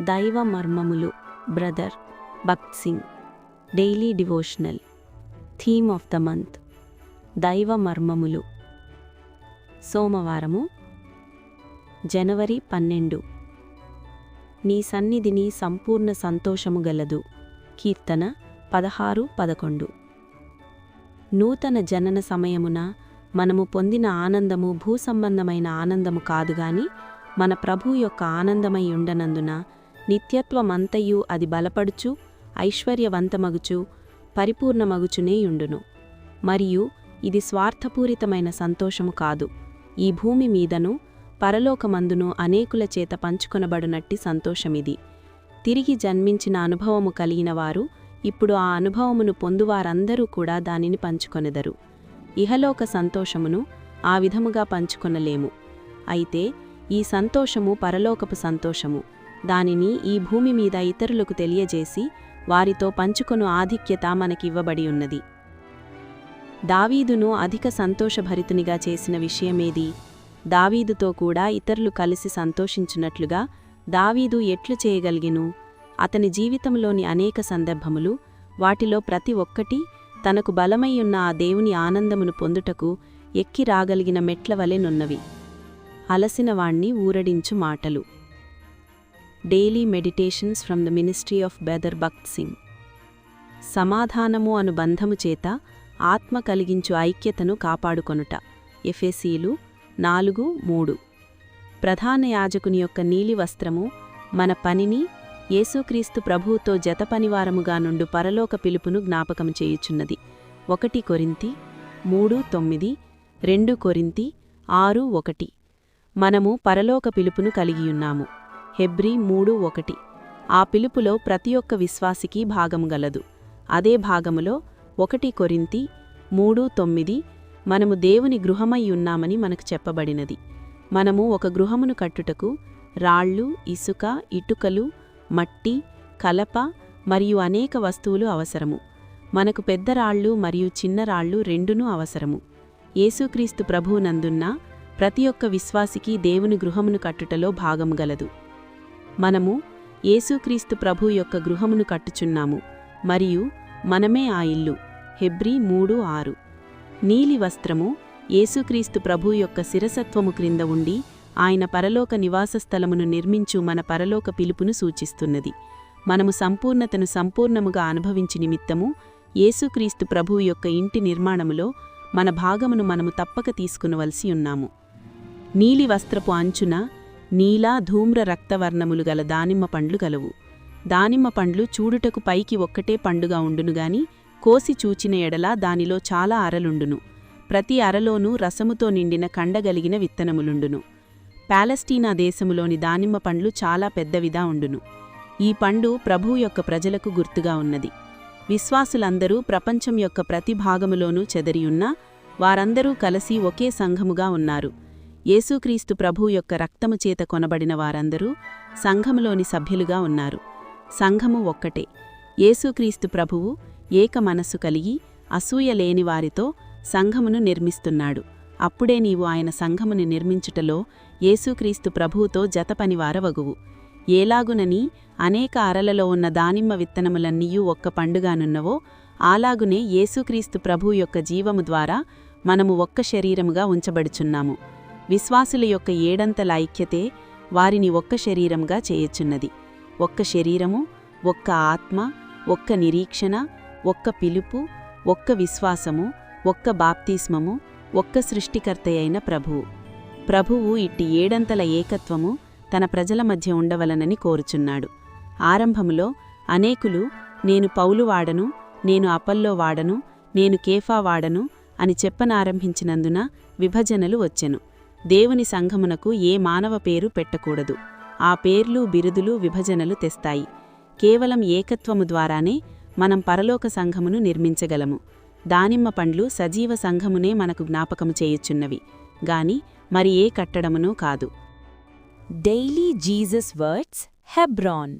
దైవ మర్మములు brother Bhakt Singh. Daily devotional. Theme of the month. దైవ మర్మములు సోమవారము జనవరి పన్నెండు. నీ సన్నిధిని సంపూర్ణ సంతోషము గలదు. కీర్తన పదహారు పదకొండు. నూతన జనన సమయమున మనము పొందిన ఆనందము భూసంబంధమైన ఆనందము కాదుగాని మన ప్రభు యొక్క ఆనందమై ఉండనందున నిత్యత్వమంతయు అది బలపడుచు ఐశ్వర్యవంతమగుచు పరిపూర్ణమగుచునేయుండును. మరియు ఇది స్వార్థపూరితమైన సంతోషము కాదు. ఈ భూమి మీదను పరలోకమందును అనేకుల చేత పంచుకొనబడునట్టి సంతోషమిది. తిరిగి జన్మించిన అనుభవము కలిగిన వారు ఇప్పుడు ఆ అనుభవమును పొందువారందరూ కూడా దానిని పంచుకొనెదరు. ఇహలోక సంతోషమును ఆ విధముగా పంచుకొనలేము. అయితే ఈ సంతోషము పరలోకపు సంతోషము. దానిని ఈ భూమి మీద ఇతరులకు తెలియజేసి వారితో పంచుకొను ఆధిక్యత మనకివ్వబడి ఉన్నది దావీదును అధిక సంతోషభరితునిగా చేసిన విషయమేది. దావీదుతో కూడా ఇతరులు కలిసి సంతోషించున్నట్లుగా దావీదు ఎట్లు చేయగలిగిను? అతని జీవితంలోని అనేక సందర్భములు వాటిలో ప్రతి ఒక్కటి తనకు బలమైయున్న ఆ దేవుని ఆనందమును పొందుటకు ఎక్కి రాగలిగిన మెట్లవలెనున్నవి అలసినవాణ్ణి ఊరడించు మాటలు. Daily meditations from the ministry of brother Bakht Singh. సమాధానము అను బంధము చేత ఆత్మ కలిగించు ఐక్యతను కాపాడుకొనుట. ఎఫెసీలు నాలుగు మూడు. ప్రధాన యాజకుని యొక్క నీలి వస్త్రము మన పనిని యేసుక్రీస్తు ప్రభువుతో జతపనివారముగా నుండు పరలోక పిలుపును జ్ఞాపకం చేయుచున్నది. ఒకటి కొరింతి మూడు తొమ్మిది. రెండు కొరింతి ఆరు ఒకటి. మనము పరలోక పిలుపును కలిగియున్నాము హెబ్రి మూడు ఒకటి. ఆ పిలుపులో ప్రతి ఒక్క విశ్వాసికి భాగం గలదు. అదే భాగములో ఒకటి కొరింతి మూడు తొమ్మిది మనము దేవుని గృహమై ఉన్నామని మనకు చెప్పబడినది. మనము ఒక గృహమును కట్టుటకు రాళ్ళు ఇసుక ఇటుకలు మట్టి కలప మరియు అనేక వస్తువులు అవసరము. మనకు పెద్ద రాళ్ళు మరియు చిన్న రాళ్ళు రెండునూ అవసరము. యేసుక్రీస్తు ప్రభువునందున్న ప్రతి ఒక్క విశ్వాసికి దేవుని గృహమును కట్టుటలో భాగము గలదు. మనము యేసుక్రీస్తు ప్రభు యొక్క గృహమును కట్టుచున్నాము మరియు మనమే ఆ ఇల్లు. హెబ్రీ మూడు ఆరు. నీలి వస్త్రము యేసుక్రీస్తు ప్రభు యొక్క శిరసత్వము క్రింద ఉండి ఆయన పరలోక నివాసస్థలమును నిర్మించు మన పరలోక పిలుపును సూచిస్తున్నది. మనము సంపూర్ణతను సంపూర్ణముగా అనుభవించి నిమిత్తము యేసుక్రీస్తు ప్రభువు యొక్క ఇంటి నిర్మాణములో మన భాగమును మనము తప్పక తీసుకునవలసి ఉన్నాము. నీలి వస్త్రపు అంచున నీలా ధూమ్ర రక్తవర్ణములు గల దానిమ్మ పండ్లు గలవు. దానిమ్మ పండ్లు చూడుటకు పైకి ఒక్కటే పండుగా ఉండునుగాని కోసి చూచిన ఎడలా దానిలో చాలా అరలుండును. ప్రతి అరలోనూ రసముతో నిండిన కండగలిగిన విత్తనములుండును. పాలస్టీనా దేశములోని దానిమ్మ పండ్లు చాలా పెద్దవిదా ఉండును. ఈ పండు ప్రభువు యొక్క ప్రజలకు గుర్తుగా ఉన్నది. విశ్వాసులందరూ ప్రపంచం యొక్క ప్రతి భాగములోనూ చెదరియున్నా వారందరూ కలిసి ఒకే సంఘముగా ఉన్నారు. యేసుక్రీస్తు ప్రభు యొక్క రక్తము చేత కొనబడిన వారందరూ సంఘములోని సభ్యులుగా ఉన్నారు. సంఘము ఒక్కటే. యేసుక్రీస్తు ప్రభువు ఏక మనస్సు కలిగి అసూయ లేని వారితో సంఘమును నిర్మిస్తున్నాడు. అప్పుడే నీవు ఆయన సంఘముని నిర్మించుటలో యేసుక్రీస్తు ప్రభువుతో జతపనివారవగువు. ఏలాగునని అనేక అరలలో ఉన్న దానిమ్మ విత్తనములన్నీయూ ఒక్క పండుగానున్నవో ఆలాగునే యేసుక్రీస్తు ప్రభు యొక్క జీవము ద్వారా మనము ఒక్క శరీరముగా ఉంచబడుచున్నాము. విశ్వాసుల యొక్క ఏడంతల ఐక్యతే వారిని ఒక్క శరీరంగా చేయచున్నది. ఒక్క శరీరము ఒక్క ఆత్మ ఒక్క నిరీక్షణ ఒక్క పిలుపు ఒక్క విశ్వాసము ఒక్క బాప్తిస్మము ఒక్క సృష్టికర్తయైన ప్రభువు. ప్రభువు ఇట్టి ఏడంతల ఏకత్వము తన ప్రజల మధ్య ఉండవలనని కోరుచున్నాడు. ఆరంభములో అనేకులు నేను పౌలు వాడను నేను అపల్లో వాడను నేను కేఫా వాడను అని చెప్పనారంభించినందున విభజనలు వచ్చెను. దేవుని సంఘమునకు ఏ మానవ పేరు పెట్టకూడదు. ఆ పేర్లు బిరుదులు విభజనలు తెస్తాయి. కేవలం ఏకత్వము ద్వారానే మనం పరలోక సంఘమును నిర్మించగలము. దానిమ్మ పండ్లు సజీవ సంఘమునే మనకు జ్ఞాపకము చేయుచున్నవి. గాని మరి ఏ కట్టడమునూ కాదు. Daily Jesus words హెబ్రాన్